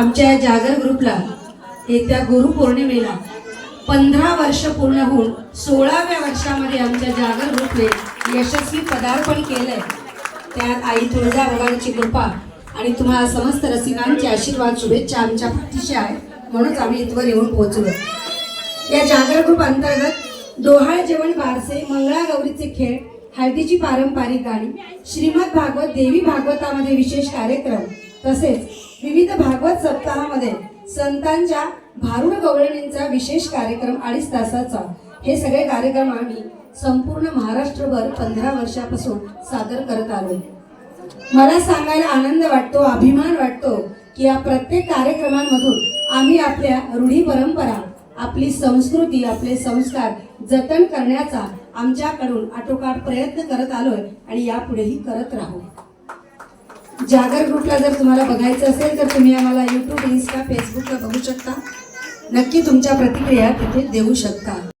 आमच्या या जागर ग्रुपला येत्या गुरुपौर्णिमेला पंधरा वर्ष पूर्ण होऊन सोळाव्या वर्षामध्ये आमच्या जागर ग्रुपने यशस्वी पदार्पण केलंय. त्यात आई तुळजा भगवानची कृपा आणि तुम्हाला समस्त रसिकांचे आशीर्वाद शुभेच्छा आमच्या पाठीशी आहे. म्हणूनच आम्ही इथवर येऊन पोहोचलो या जागर ग्रुप अंतर्गत डोहाळ जेवण बारसे मंगळागौरीचे खेळ हळदीची पारंपरिक गाणी श्रीमद भागवत देवी भागवतामध्ये विशेष कार्यक्रम तसेच विविध भागवत सप्ताहामध्ये संतांच्या भारूड गवळणींचा विशेष कार्यक्रम अडीच तासाचा. हे सगळे कार्यक्रम आम्ही संपूर्ण महाराष्ट्रभर पंधरा वर्षापासून सादर करत आलो. मला सांगायला आनंद वाटतो अभिमान वाटतो की या प्रत्येक कार्यक्रमांमधून आम्ही आपल्या रूढी परंपरा आपली संस्कृती आपले संस्कार जतन करण्याचा आमच्याकडून आटोकाट प्रयत्न करत आलोय आणि यापुढेही करत राहू. जागर ग्रुपला जर तुम्हाला बघायचं असेल तर तुम्ही आम्हाला यूट्यूब इन्स्टा फेसबुकला बघू शकता. नक्की तुमच्या प्रतिक्रिया तिथे देऊ शकता.